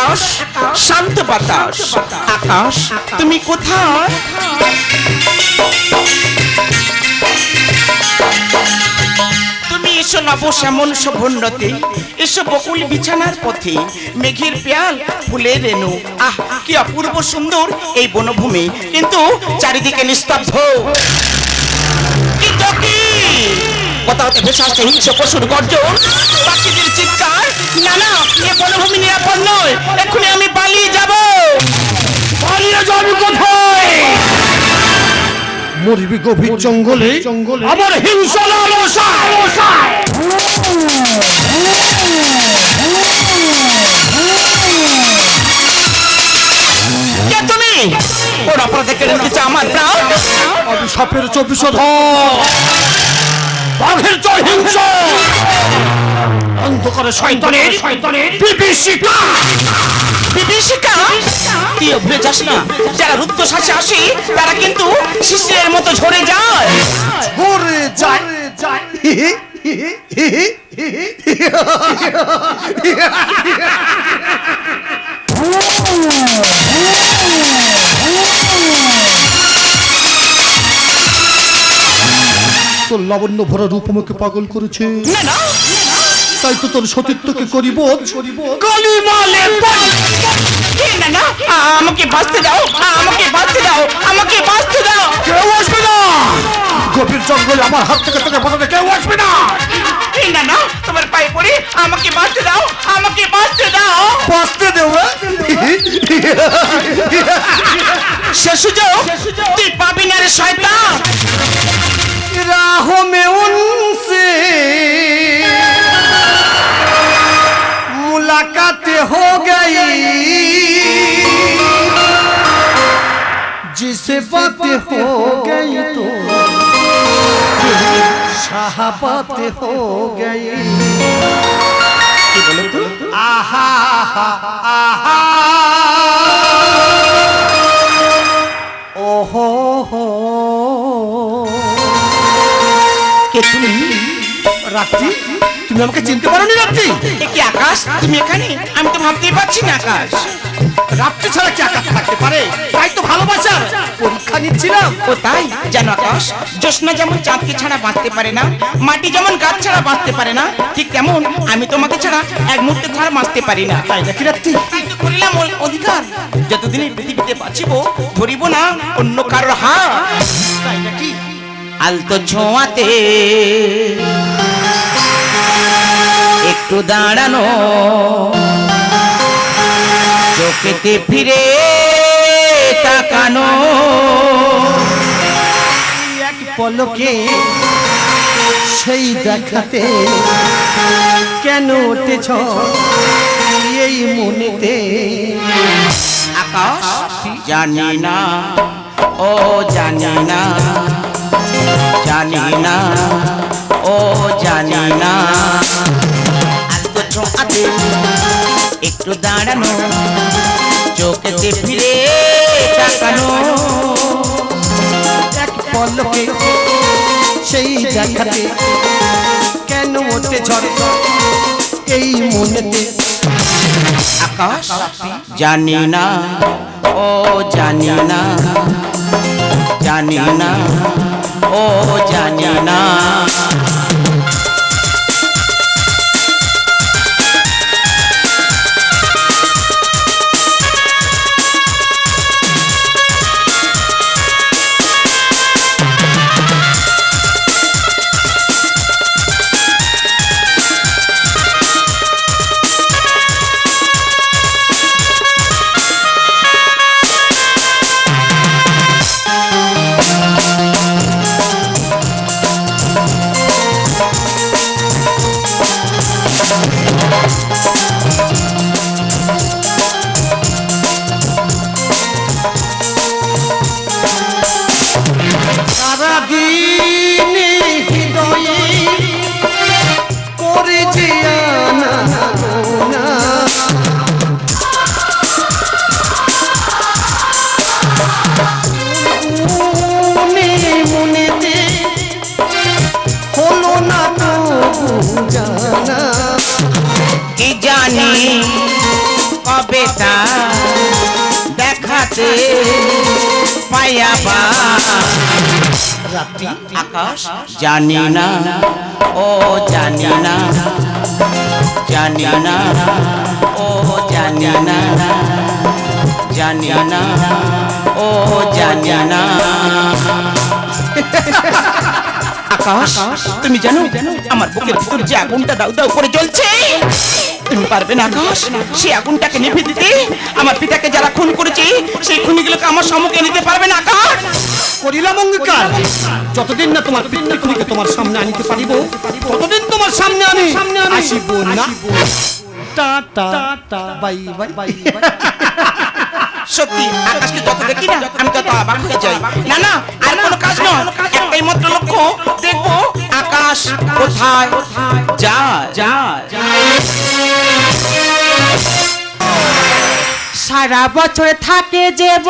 আকাশ, শান্ত বাতাস। আকাশ, তুমি কোথায়? তুমি এসো নব শ্যামন শোভন্নতে এসো বকুল বিছানার পথে, মেঘের পেয়াল, ফুলের রেণু। আহ, কি অপূর্ব সুন্দর এই বনভূমি। কিন্তু চারিদিকে নিস্তব্ধ। কি? থেকে ভেসে আসছে হিংস্র পশুর গর্জন। পাখিদের চিৎকার। না না এ বনভূমি নিরাপদ নয়। এক্ষুনি আমি পালিয়ে যাব। পালিয়ে যাবি কোথায়? মরবি গভীর জঙ্গলে জঙ্গলে আমার হিংসা না তুমি? ওর অপরাধে কেড়ে নিতে আমার প্রাণ। অভিশাপের চব্বিশ বাঘের জয় হিংস অন্ধকারে শয়তানের শয়তানের বিভীষিকা বিভীষিকা তুই ভুলে যাস না যারা রুদ্রশ্বাসে আসে তারা কিন্তু শিশিরের মতো ঝরে যায় ঝরে যায় তোর লাবণ্য ভরা রূপ আমাকে পাগল করেছে। তাই তো তোর সতীত্বকে করিব। আমাকে বাঁচতে দাও আমাকে বাঁচতে দাও আমাকে বাঁচতে দাও। কেউ আসবে না। গভীর জঙ্গলে আমার হাত থেকে তোকে বাঁচাতে কেউ আসবে না। না না তোমার পায়ে পড়ে আমাকে বাঁচতে দাও আমাকে বাঁচতে দাও। বাঁচতে দেবে। সুযোগ তুই পাবি না রে শয়তান। राहों में उनसे मुलाकातें हो गई। जिसे बातें हो गई तो शाहबातें हो गई। आहा आहा आहा। ओहो। রাত্রি তুমি আমাকে চিনতে পারোনি রাত্রি? কি আকাশ? তুমি এখানে? আমি তো ভাবতেই পারছি না আকাশ। রাত্রি ছাড়া কি আকাশ থাকতে পারে? তাই তো ভালোবাসার পরীক্ষা নিচ্ছিলাম। ও তাই জানো আকাশ জ্যোৎস্না যেমন চাঁদকে ছাড়া বাঁচতে পারে না মাটি যেমন গাছ ছাড়া বাঁচতে পারে না ঠিক তেমন আমি তোমাকে ছাড়া এক মুহূর্তে ছাড়া বাঁচতে পারি না। তাই নাকি রাত্রি? তাই তো করিলাম অধিকার। যতদিন এই পৃথিবীতে বাঁচিব ধরিব না অন্য কারোর হাত। তাই নাকি? আলতো ছোঁয়াতে। একটু দাঁড়ানো। চোখেতে ফিরে তাকানো। এক পলকে সেই দেখাতে কেন উঠেছ এই মনেতে? আকাশ জানি না ও জানি না। জানি না, ও জানি না। একটু দাঁড়ানো চোখেতে ফিরে তাকানো, এক পলকে সেই দেখাতে কেন ওঠে ঝড়? এই মনেতে আকাশ জানি না, ও জানি না জানি না। ও জানি না রাত্রি আকাশ। জানি না। ও জানি না। জানি না। ও জানি না। জানি না। ও জানি না। আকাশ তুমি জানো আমার বুকের ভিতর যে আগুনটা দাউ দাউ করে জ্বলছে তুমি পারবে না আকাশ সেই আগুনটাকে নিভে দিতে। আমার পিতাকে যারা খুন করেছে সেই খুনিগুলোকে আমার সম্মুখে নিতে পারবে না আকাশ। করিলাম অঙ্গীকার। যতদিন না তোমার পিতৃকুলিকে তোমার সামনে আনিতে পারিব ততদিন তোমার সামনে আমি আসিব না। টাটা বাই বাই বাই সত্যি আকাশকে যত দেখি না আমি তত অবাক হয়ে যাই। না না আর কোনো কাজ নয়। একটাই মাত্র লক্ষ্য, দেখব আকাশ কোথায় যা যা সারা বছর থাকে যেব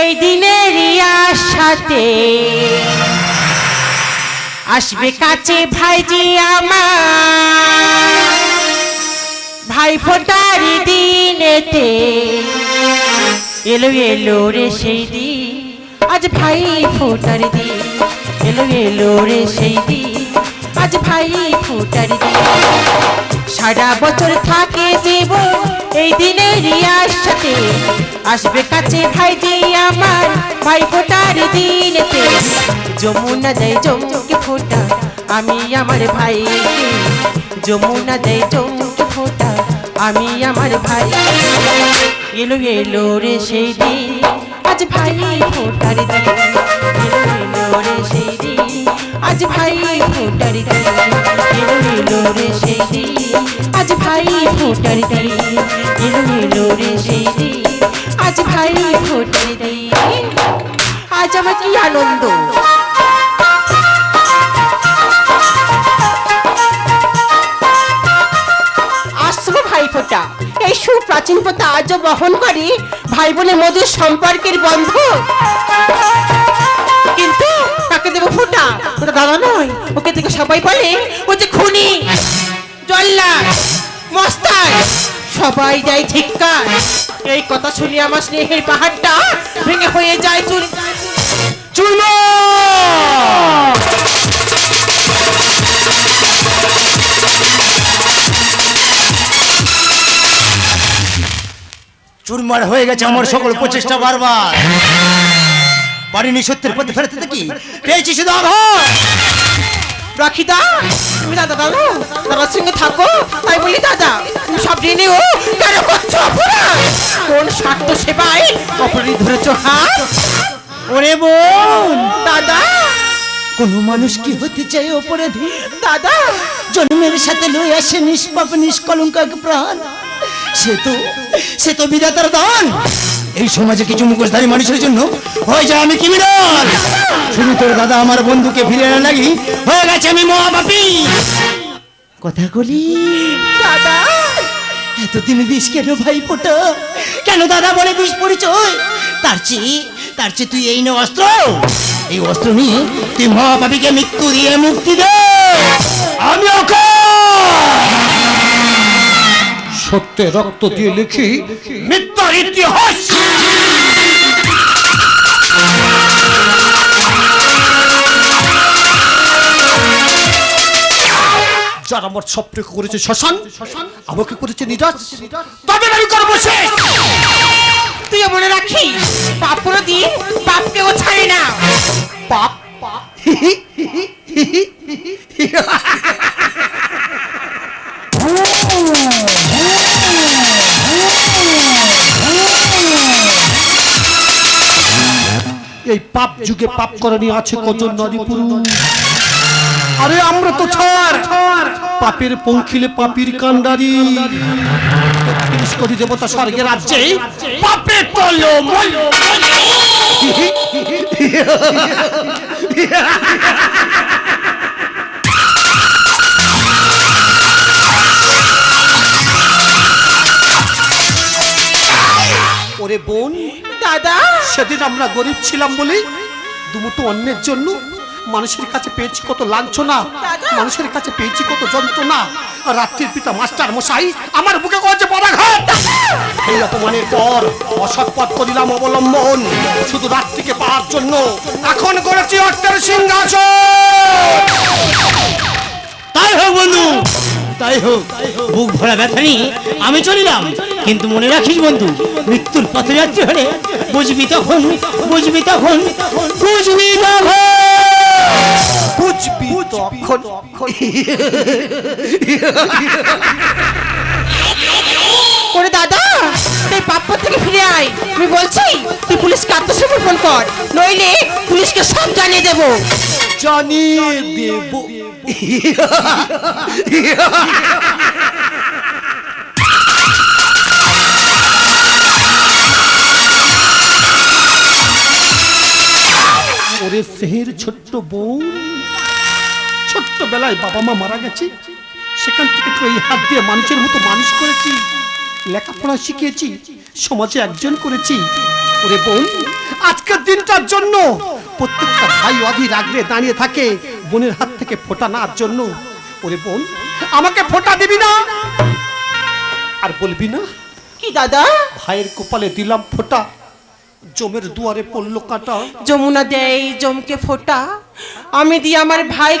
এই দিনের সাথে আসবে কাছে ভাইজি আমার। ভাই ফোটার দিনেতে। এলো এলো রে সেই দিন। আজ ভাই ফোটার দিন এলো এলো রে সেই দিন আজ ভাই ফোটার দিন সারা বছর থাকে জীব এই দিনের সাথে আসবে কাছে ভাই যে আমার ভাই ফোটার দিনেতে। যমুনা দেয় চমকে ফোটা আমি আমার ভাই যমুনা দেয় চমকে ফোটা আমি আমার ভাই এলো এলো রে সেই দিন আজ ভাই ফোটার দিন এলো রে সেই দিন। আজ ভাই ফোটার দিন এলো এলো রে সেই দিন। আজ ভাই ফোটার দিন এলো এলো রে সেই দিন। আজ ভাই ফোটার দিন। আজ আমার কি আনন্দ? সুপ্রাচীন প্রথা আজও বহন করে ভাই বোনের মধুর সম্পর্কের বন্ধ। কিন্তু তাকে দেবো ফোটা, ওটা দাদা নয়, ওকে থেকে সবাই বলে, ও যে খুনি জল্লা মস্তান, সবাই দেয় ধিক্কার। এই কথা শুনে আমার স্নেহের পাহাড়টা ভেঙে হয়ে যায় চুল। চুরমা চুরমার হয়ে গেছে আমার সকল প্রচেষ্টা বারবার। পারিনি সত্যের পথে ফেরতে দেখি। পেয়েছি শুধু আঘাত। রাখিদা তুমি দাদা দাদা দাদার সঙ্গে থাকো। তাই বলি দাদা তুমি সব জেনে ও কেন করছ অপরাধ? কোন স্বার্থ সেবায় অপরাধী ধরেছো হাত ওরে বোন। দাদা। কোন মানুষ কি হতে চাই অপরাধী? দাদা। জন্মের সাথে লই আসে নিষ্পাপ নিষ্কলঙ্ক প্রাণ। সে তো সে তো বিধাতার দান। এই সমাজে কিছু মুখোশধারী মানুষের জন্য হয়ে যায় আমি ক্রিমিনাল শুধু তোর দাদা আমার বন্ধুকে ফিরে আনা লাগি হয়ে গেছে আমি মহাপাপী। কথা বলি দাদা, এতদিন বিষ কেন ভাই ফোটা? কেন দাদা বলে বিষ পরিচয়? তার চেয়ে তার চেয়ে তুই এই নে অস্ত্র। এই অস্ত্র নিয়ে তুই মহাপাপীকে মৃত্যু দিয়ে মুক্তি দে। আমি সত্যে রক্ত দিয়ে লিখি মৃত্যুর ইতিহাস। যারা আমার স্বপ্ন করেছে শ্মশান আমাকে করেছে নিরাশ তবে আমি করব শেষ তুই মনে রাখিস পাপ কোনো দিন পাপকেও ছাড়ে না। পাপ? এই পাপ যুগে পাপ করণী আছে কজন নারী পুরুষ? আরে, আমরা তো ছাড় পাপের পঙ্খিলে পাপির কান্ডারি দেবতা স্বর্গে রাজ্যে ওরে বোন সেদিন আমরা গরিব ছিলাম বলে দুমুটো অন্যের জন্য মানুষের কাছে পেয়েছি কত লাঞ্ছনা মানুষের কাছে পেয়েছি কত যন্ত্রণা। রাত্রির পিতা মাস্টার মশাই আমার বুকে করেছে পদাঘাত এই অপমানের পর অসৎ পথ করিলাম অবলম্বন শুধু রাত্রিকে পাওয়ার জন্য এখন করেছি অর্থের সিংহাসন। তাই হোক বন্ধু তাই হোক বুক ভরা ব্যথা নিয়ে আমি চলিলাম। কিন্তু মনে রাখিস বন্ধু মৃত্যুর পথযাত্রী হলে বুঝবি তখন বুঝবি তখন বুঝবি বুঝবি তখন। ওরে দাদা তুই পাপ্পা থেকে ফিরে আয়। আমি বলছি তুই পুলিশকে আত্মসমর্পণ কর নইলে পুলিশকে সব জানিয়ে দেবো। জানিয়ে দেব। ওরে সেহের ছোট্ট বোন ছোট্ট বেলায় বাবা মা মারা গেছে। সেখান থেকে তো এই হাত দিয়ে মানুষের মতো মানুষ করেছি, লেখাপড়া শিখিয়েছি সমাজে একজন করেছি। ওরে বোন আজকের দিনটার জন্য প্রত্যেকটা ভাই অধীর আগ্রে দাঁড়িয়ে থাকে। বোনের হাত থেকে ফোটা নেওয়ার জন্য ওরে বোন আমাকে ফোটা দিবি না? আর বলবি না? কি দাদা? ভাইয়ের কপালে দিলাম ফোটা জমের দুয়ারে পড়ল কাটা। যমুনা দেয় জমকে ফোটা আমি দিই আমার ভাই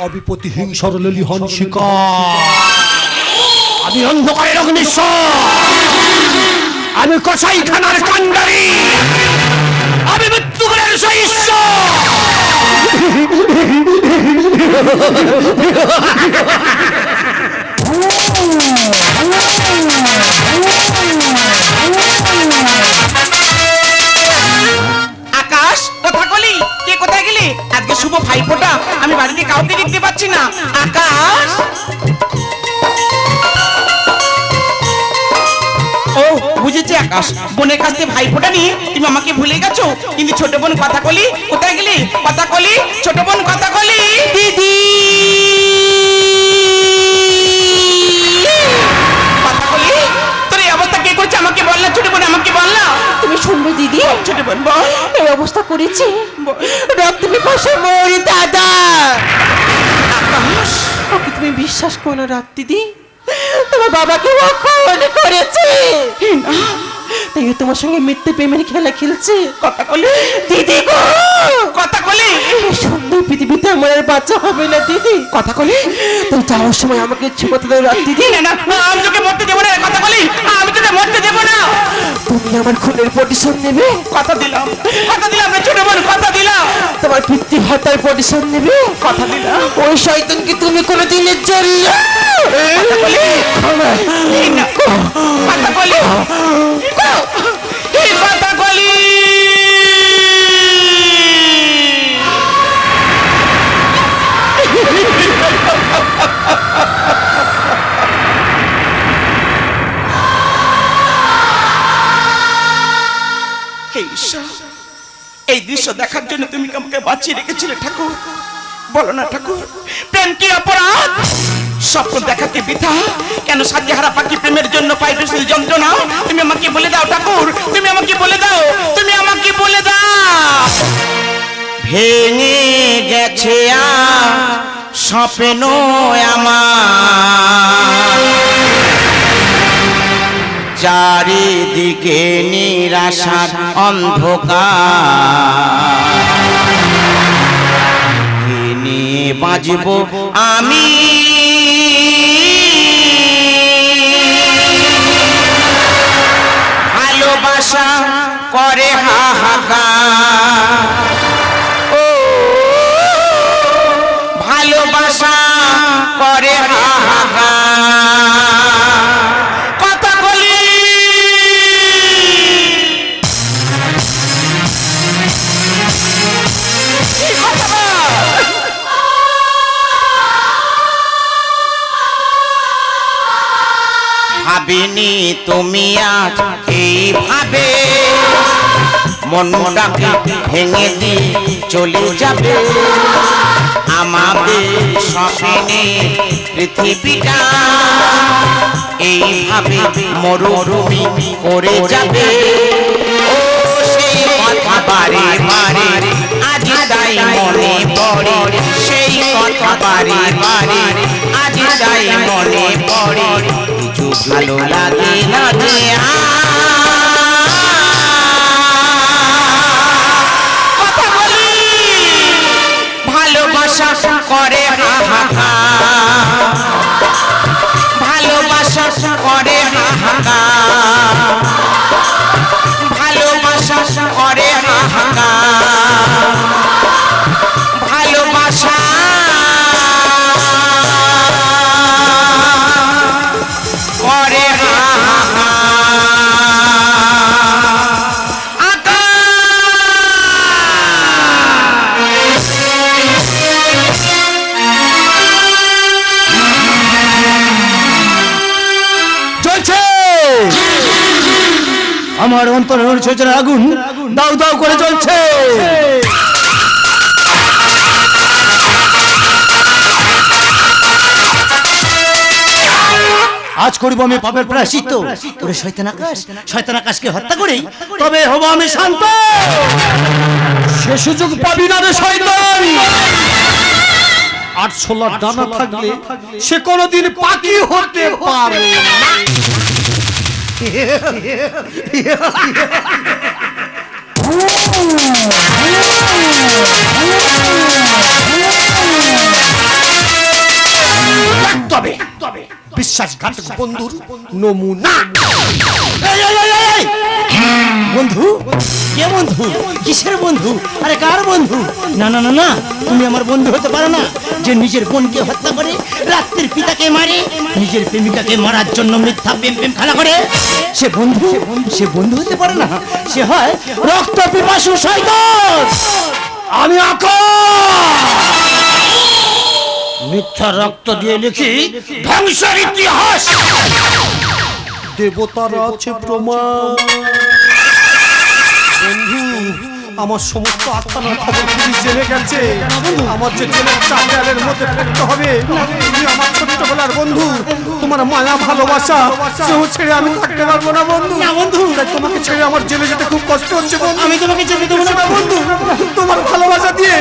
অবিপতি হিংসর ললি হন শিকার। আমি অন্ধকারের অগ্নিশ্বর আমি কসাই খানার কান্ডারি আমি মৃত্যুগুলের সহিষ্য কে আজকে শুভ ভাইপোটা আমি বাড়িতে কাউকে দেখতে পাচ্ছি না। আকাশ? ও, বুঝেছি আকাশ। বোনের কাছ থেকে ভাইফোঁটা নিয়ে তুমি আমাকে ভুলে গেছো? কিন্তু ছোট বোন কথা কলি কোথায় গেলি? কথা কলি ছোট বোন কথা কলি দিদি। এই অবস্থা করেছি। রক্ত পিপাসে মরি দাদা। ওকে তুমি বিশ্বাস করো না রাত দিদি তোমার বাবাকে অক্ষণ করেছে। তাই তোমার সঙ্গে মিথ্যে প্রেমের খেলা খেলছে। কথা কলি। দিদি গো! কথা এই সুন্দর পৃথিবীতে আমার বাচ্চা হবে না দিদি। কথা বলি তুমি যাওয়ার সময় আমাকে করতে দাও রাত দিদি না না আমি তোকে মরতে দেবো না কথা বলি আমি তোকে মরতে দেবো না। তুমি আমার খুনের পটিশন নেবে? কথা দিলাম। কথা দিলাম রে ছোট বোন কথা দিলাম। তোমার পিতৃ হত্যার প্রতিশোধ নেবে? কথা দিলাম। ওই শয়তানকে তুমি কোনো কোনোদিনের জন্য কথা বলি না। কথা বলি এই দৃশ্য দেখার জন্য তুমি আমাকে বাঁচিয়ে রেখেছিলে, ঠাকুর? বলো না, ঠাকুর। প্রেম কি অপরাধ? স্বপ্ন দেখাতে বৃথা? কেন সাজেহারা পাখি প্রেমের জন্য পাই বিশাল যন্ত্রণা? তুমি আমাকে বলে দাও, ঠাকুর। তুমি আমাকে বলে দাও, তুমি আমাকে বলে দাও। ভেঙে গেছে স্বপ্ন আমার। চারিদিকে নিরাশার অন্ধকার। নিয়ে বাঁচব আমি? ভালোবাসা করে হা তুমি আজ এইভাবে মনটাকে ভেঙে দিয়ে চলে যাবে। আমাদের স্বপ্নে পৃথিবীটা এইভাবে মরুভূমি করে যাবে। ও সেই কথা বারে বারে, আজ তাই মনে পড়ে। সেই কথা বারে বারে, আজ তাই মনে পড়ে। ভালো লাগে না ভালোবাসা করে ভালোবাসা করে ভালোবাসা করে হাহাকার। অন্তর আগুন দাউ দাউ করে চলছে আজ করব আমি পাপের প্রায়শ্চিত্ত। ওরে শয়তান আকাশ শয়তান আকাশকে হত্যা করে তবে হব আমি শান্ত। সে সুযোগ পাবি না রে শয়তান। আর ছোলার ডানা থাকলে সে কোনোদিন পাখি হতে পারে না। তবে তবে বিশ্বাসঘাতক বন্ধুর নমুনা! বন্ধু? কে বন্ধু? কিসের বন্ধু? আরে কার বন্ধু? না না না না। তুমি আমার বন্ধু হতে পারো না। যে নিজের বোনকে হত্যা করে রাত্রির পিতাকে মারে নিজের প্রেমিকাকে মারার জন্য মিথ্যা প্রেম প্রেম খেলা করে। সে বন্ধু? সে বন্ধু হতে পারে না। সে হয় রক্ত পিপাসু শয়তান। আমি আকাশ মিথ্যা রক্ত দিয়ে লিখি ধ্বংসের ইতিহাস। দেবতারা আছে প্রমাণ। আমার সমস্ত আত্মানোর খবর পুলিশ জেনে গেছে। আমার যে জেলের চার দেয়ালের মধ্যে থাকতে হবে তুমি আমার ছোট্টবেলার বন্ধু তোমার মায়া ভালোবাসা সেও ছেড়ে আমি থাকতে পারব না বন্ধু। বন্ধু। তাই তোমাকে ছেড়ে আমার জেলে যেতে খুব কষ্ট হচ্ছে বন্ধু। আমি তোমাকে যেতে দেবো না বন্ধু। তোমার ভালোবাসা দিয়ে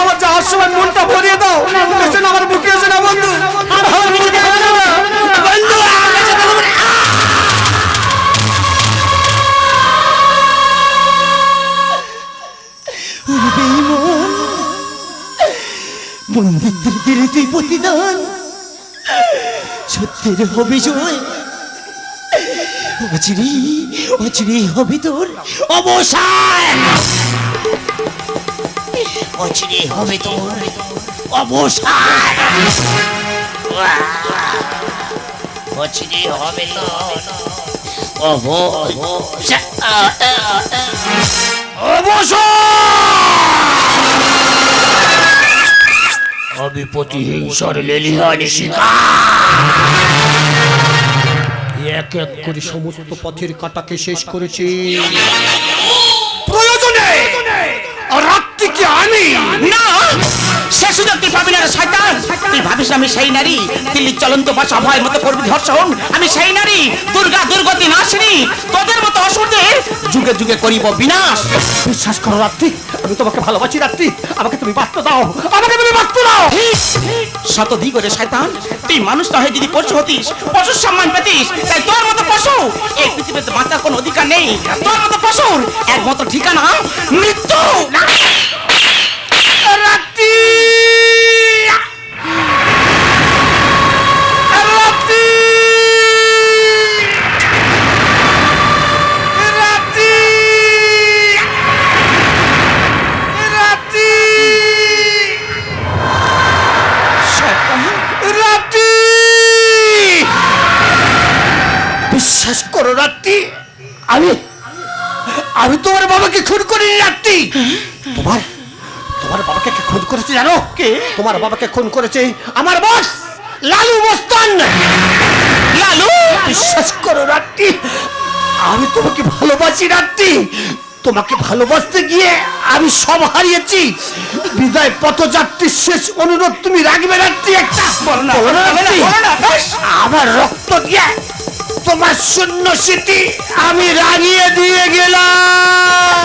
আমার যাওয়ার সময় মনটা ভরিয়ে দাও। আমার বুকে এসে না বন্ধু। আমি যেতে বন্ধুত্বের তীরে তুই প্রতিদান সত্যের হবে জয়। অচিরে অচিরে হবে তোর অবসান। অচিরে হবে তোর অবসান। অচিরে হবে তোর অবসান। অবিপতি হিংসর লেলিহানি এক এক করে সমস্ত পথের কাটাকে শেষ করেছি। প্রয়োজনে রাত্রিকে আমি না! সে সুযোগ তুই পাবি না রে শয়তান। তুই ভাবিস আমি সেই নারী দিল্লির চলন্ত বা সভায় মতো করবি ধর্ষণ? আমি সেই নারী দুর্গা দুর্গতি নাশিনী তোদের মতো অসুরদের যুগে যুগে করিব বিনাশ। বিশ্বাস করো রাত্রি আমি তোমাকে ভালোবাসি রাত্রি আমাকে তুমি বাঁচতে দাও আমাকে তুমি বাঁচতে দাও। শত দিক করে শয়তান তুই মানুষ না হয়ে যদি পশু হতিস পশুর সম্মান পেতিস তাই তোর মতো পশু এই পৃথিবীতে বাঁচার কোনো অধিকার নেই। তোর মতো পশুর একমাত্র ঠিকানা মৃত্যু। রাত্রি? আমি আমি তোমার বাবাকে খুন করিনি রাত্রি। তোমার তোমার বাবাকে কে খুন করেছে জানো? কে? তোমার বাবাকে খুন করেছে আমার বস লালু মস্তান লালু? বিশ্বাস করো রাত্রি আমি তোমাকে ভালোবাসি রাত্রি। তোমাকে ভালোবাসতে গিয়ে আমি সব হারিয়েছি। বিদায় পথযাত্রীর শেষ অনুরোধ তুমি রাখবে রাত্রি একটা। আমার রক্ত দিয়ে তোমার শূন্য স্মৃতি আমি রাগিয়ে দিয়ে গেলাম।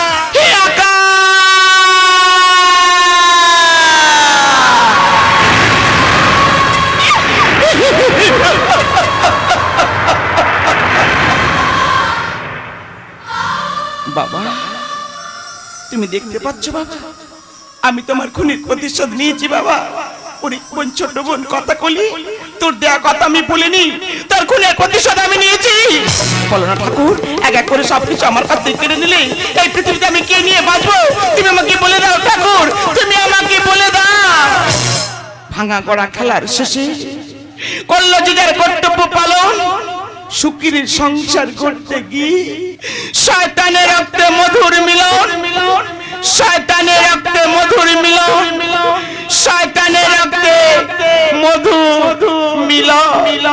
বাবা, তুমি দেখতে পাচ্ছ বাবা, আমি তোমার খুনির প্রতিশোধ নিয়েছি বাবা। ওরে ছোট বোন কথা কলি তোর দেয়া কথা আমি ভুলিনি। তোর খুনের প্রতিশোধ আমি নিয়েছি। বলো না ঠাকুর, এক এক করে সবকিছু আমার কাছ থেকে কেড়ে নিলে এই পৃথিবীতে আমি কে নিয়ে বাঁচবো? তুমি আমাকে বলে দাও ঠাকুর, তুমি আমাকে বলে দাও। ভাঙা গড়া খেলার শেষে করল কর্তব্য পালন। সুখীর সংসার করতে গিয়ে শয়তানের রক্তে মধুর মিলন। শয়তানের রক্তে মধুর মিলন মিলন। শয়তানের রক্তে মধু মিল মিল